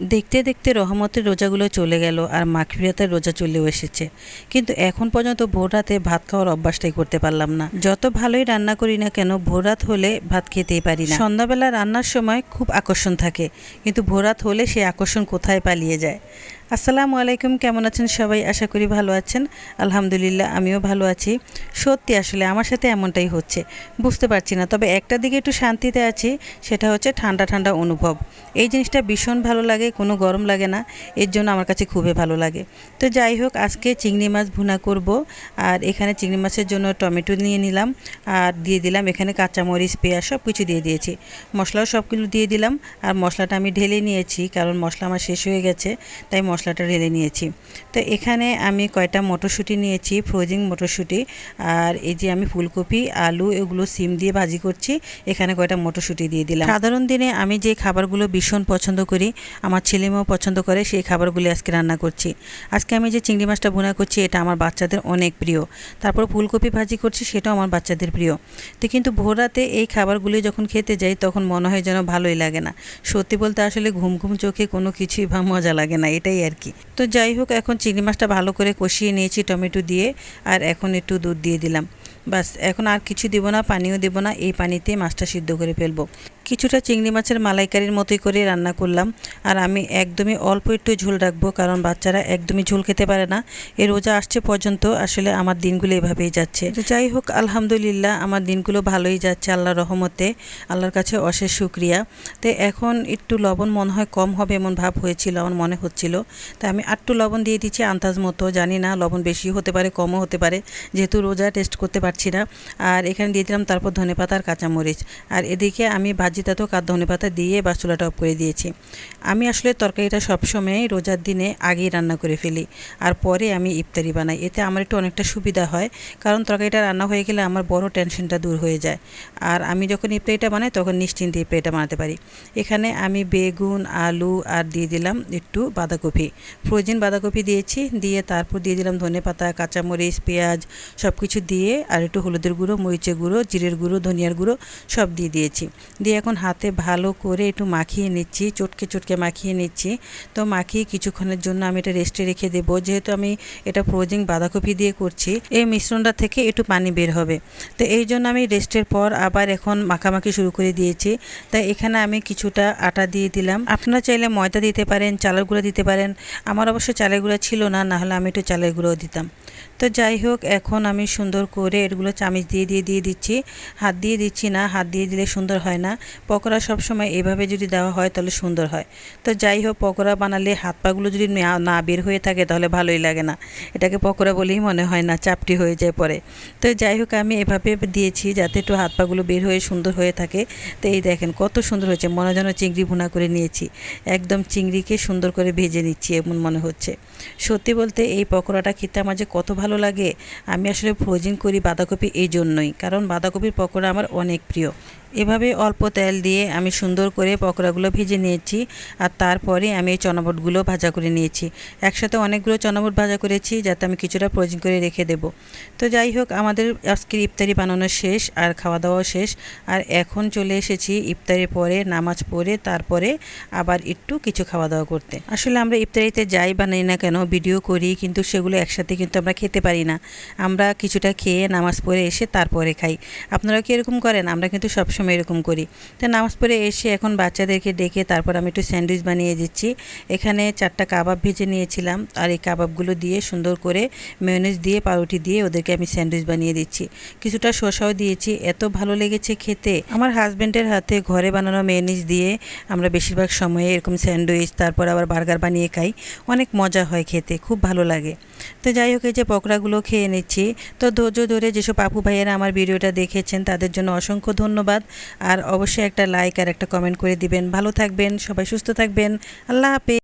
দেখতে দেখতে রহমতের রোজাগুলো চলে গেল আর মাখিরাতের রোজা চলেও এসেছে। কিন্তু এখন পর্যন্ত ভোর রাতে ভাত খাওয়ার অভ্যাসটাই করতে পারলাম না। যত ভালোই রান্না করি না কেন, ভোর রাত হলে ভাত খেতেই পারি না। সন্ধ্যাবেলা রান্নার সময় খুব আকর্ষণ থাকে, কিন্তু ভোর রাত হলে সেই আকর্ষণ কোথায় পালিয়ে যায়? আসসালামু আলাইকুম, কেমন আছেন সবাই? আশা করি ভালো আছেন। আলহামদুলিল্লাহ, আমিও ভালো আছি। সত্যি আসলে আমার সাথে এমনটাই হচ্ছে। বুঝতে পারছি না, তবে একটা দিকে একটু শান্তিতে আছি, সেটা হচ্ছে ঠান্ডা ঠান্ডা অনুভব। এই জিনিসটা ভীষণ ভালো লাগে, কোনো গরম লাগে না, এর জন্য আমার কাছে খুবই ভালো লাগে। তো যাই হোক, আজকে চিংড়ি মাছ ভুনা করব, আর এখানে চিংড়ি মাছের জন্য টমেটো নিয়ে নিলাম, আর দিয়ে দিলাম এখানে কাঁচামরিচ, পেঁয়াজ সব কিছু দিয়ে দিয়েছি। মশলাও সবগুলো দিয়ে দিলাম, আর মশলাটা আমি ঢেলে নিয়েছি, কারণ মশলা আমার শেষ হয়ে গেছে, তাই মশলাটা ঢেলে নিয়েছি। তো এখানে আমি কয়টা মটরশুঁটি নিয়েছি ফ্রোজিং মটরশুঁটি, আর এই যে আমি ফুলকপি, আলু, এগুলো সিম দিয়ে ভাজি করছি। এখানে কয়টা মটরশুঁটি দিয়ে দিলাম। সাধারণ দিনে আমি যে খাবারগুলো ভীষণ পছন্দ করি, আমার ছেলে মেয়েও পছন্দ করে, সেই খাবারগুলি আজকে রান্না করছি। আজকে আমি যে চিংড়ি মাছটা ভুনা করছি, এটা আমার বাচ্চাদের অনেক প্রিয়। তারপর ফুলকপি ভাজি করছি, সেটাও আমার বাচ্চাদের প্রিয়। তো কিন্তু ভোরাতে এই খাবারগুলি যখন খেতে যাই, তখন মনে হয় যেন ভালোই লাগে না। সত্যি বলতে আসলে ঘুম ঘুম চোখে কোনো কিছুই বা মজা লাগে না, এটাই আর কি তো যাই হোক, এখন চিংড়ি মাছটা ভালো করে কষিয়ে নিয়েছি টমেটো দিয়ে, আর এখন একটু দুধ দিয়ে দিলাম। বাস, এখন আর কিছু দিব না, পানিও দেব না, এই পানিতে মাছটা সিদ্ধ করে ফেলব। কিছুটা চিংড়ি মাছের মালাইকারির মতোই করে রান্না করলাম। আর আমি একদমই অল্প একটু ঝোল রাখব, কারণ বাচ্চারা একদমই ঝোল খেতে পারে না। এ রোজা আসছে পর্যন্ত, আসলে আমার দিনগুলো এভাবেই যাচ্ছে। যাই হোক, আলহামদুলিল্লাহ আমার দিনগুলো ভালোই যাচ্ছে আল্লাহর রহমতে, আল্লাহর কাছে অশেষ শুক্রিয়া। তো এখন একটু লবণ মনে হয় কম হবে এমন ভাব হয়েছিল, আমার মনে হচ্ছিল। তাই আমি আটটু লবণ দিয়ে দিচ্ছি আন্দাজ মতো, জানি না লবণ বেশি হতে পারে, কমও হতে পারে, যেহেতু রোজা টেস্ট করতে পারছি না। আর এখানে দিয়ে দিলাম তারপর ধনে পাতা আর কাঁচামরিচ। আর এদিকে আমি ভাজিটাতেও কার ধনে পাতা দিয়ে বা চুলাটা অফ করে দিয়েছি। আমি আসলে তরকারিটা সবসময় রোজার দিনে আগেই রান্না করে ফেলি আর পরে আমি ইফতারি বানাই। এতে আমার একটু অনেকটা সুবিধা হয় কারণ তরকারিটা রান্না হয়ে গেলে আমার বড় টেনশনটা দূর হয়ে যায়। আর আমি যখন ইফতারিটা বানাই তখন নিশ্চিন্তে ইফতারিটা বানাতে পারি। এখানে আমি বেগুন, আলু আর দিয়ে দিলাম একটু বাঁধাকপি। ফ্রোজেন বাঁধাকপি দিয়েছি, দিয়ে তারপর দিয়ে দিলাম ধনে পাতা, কাঁচামরিচ, পেঁয়াজ সব কিছু দিয়ে আর একটু হলুদের গুঁড়ো, মরিচের গুঁড়ো, জিরের গুঁড়ো, ধনিয়ার গুঁড়ো সব দিয়ে দিয়েছি। দিয়ে হাতে ভালো করে একটু মাখিয়ে নিচ্ছি, চটকে চটকে মাখিয়ে নিচ্ছি। তো মাখিয়ে কিছুক্ষণের জন্য আমি এটা রেস্টে রেখে দেবো। যেহেতু আমি এটা ফ্রোজিং বাঁধাকপি দিয়ে করছি, এই মিশ্রণটা থেকে একটু পানি বের হবে। তো এই জন্য আমি রেস্টের পর আবার এখন মাখামাখি শুরু করে দিয়েছি। তাই এখানে আমি কিছুটা আটা দিয়ে দিলাম। আপনারা চাইলে ময়দা দিতে পারেন, চালের গুঁড়ো দিতে পারেন। আমার অবশ্য চালের গুঁড়ো ছিল না না হলে আমি একটু চালের গুঁড়োও দিতাম। তো যাই হোক, এখন আমি সুন্দর করে এগুলো চামিচ দিয়ে দিয়ে দিয়ে দিচ্ছি। হাত দিয়ে দিচ্ছি না, হাত দিয়ে দিলে সুন্দর হয় না। পকোড়া সবসময় এভাবে যদি দেওয়া হয় তাহলে সুন্দর হয়। তো যাই হোক, পকোড়া বানালে হাত পাগুলো যদি না- বের হয়ে থাকে তাহলে ভালোই লাগে না। এটাকে পকোড়া বলেই মনে হয় না, চাপটি হয়ে যায় পরে। তো যাই হোক, আমি এভাবে দিয়েছি যাতে একটু হাত পাগুলো বের হয়ে সুন্দর হয়ে থাকে। তো এই দেখেন কত সুন্দর হয়েছে, মনে যেন চিংড়ি ভুনা করে নিয়েছি। একদম চিংড়িকে সুন্দর করে ভেজে নিচ্ছি, এমন মনে হচ্ছে। সত্যি বলতে এই পকোড়াটা খেতে আমার যে কত ভালো লাগে, আমি আসলে ফ্রোজিং করি বাঁধাকপি এই জন্যই। কারণ বাঁধাকপির পকোড়া আমার অনেক প্রিয়। এভাবে অল্প তেল দিয়ে আমি সুন্দর করে পকোড়াগুলো ভেজে নিয়েছি আর তারপরে আমি এই চনাবটগুলো ভাজা করে নিয়েছি। একসাথে অনেকগুলো চনাবট ভাজা করেছি যাতে আমি কিছুটা ফ্রোজিং করে রেখে দেব। তো যাই হোক, আমাদের আজকের ইফতারি বানানো শেষ আর খাওয়া দাওয়া শেষ। আর এখন চলে এসেছি ইফতারির পরে নামাজ পড়ে তারপরে আবার একটু কিছু খাওয়া দাওয়া করতে। আসলে আমরা ইফতারিতে যাই বানাই না কেন, ভিডিও করি, কিন্তু সেগুলো একসাথে কিন্তু আমরা খেতে পারি না। আমরা কিছুটা খেয়ে নামাজ পড়ে এসে তারপরে খাই। আপনারা কি এরকম করেন? আমরা কিন্তু সবসময় এরকম করি। তো নামাজ পড়ে এসে এখন বাচ্চাদেরকে ডেকে তারপর আমি একটু স্যান্ডউইচ বানিয়ে দিচ্ছি। এখানে চারটা কাবাব ভেজে নিয়েছিলাম আর এই কাবাবগুলো দিয়ে সুন্দর করে মেয়নিজ দিয়ে, পাউরুটি দিয়ে ওদেরকে আমি স্যান্ডউইচ বানিয়ে দিচ্ছি। কিছুটা শসাও দিয়েছি, এত ভালো লেগেছে খেতে। আমার হাজব্যান্ডের হাতে ঘরে বানানো মেয়নিজ দিয়ে আমরা বেশিরভাগ সময়ে এরকম স্যান্ডউইচ, তারপর আবার বার্গার বানিয়ে খাই। অনেক মজা হয় খেতে, খুব ভালো লাগে। তো যাই হোক, এই যে পকোড়াগুলো খেয়ে নিচ্ছি। তো ধৈর্য ধরে যেসব আপু ভাইয়েরা আমার ভিডিওটা দেখেছেন, তাদের জন্য অসংখ্য ধন্যবাদ। আর অবশ্যই একটা লাইক আর একটা কমেন্ট করে দিবেন। ভালো থাকবেন, সবাই সুস্থ থাকবেন। আল্লাহ হাফেজ।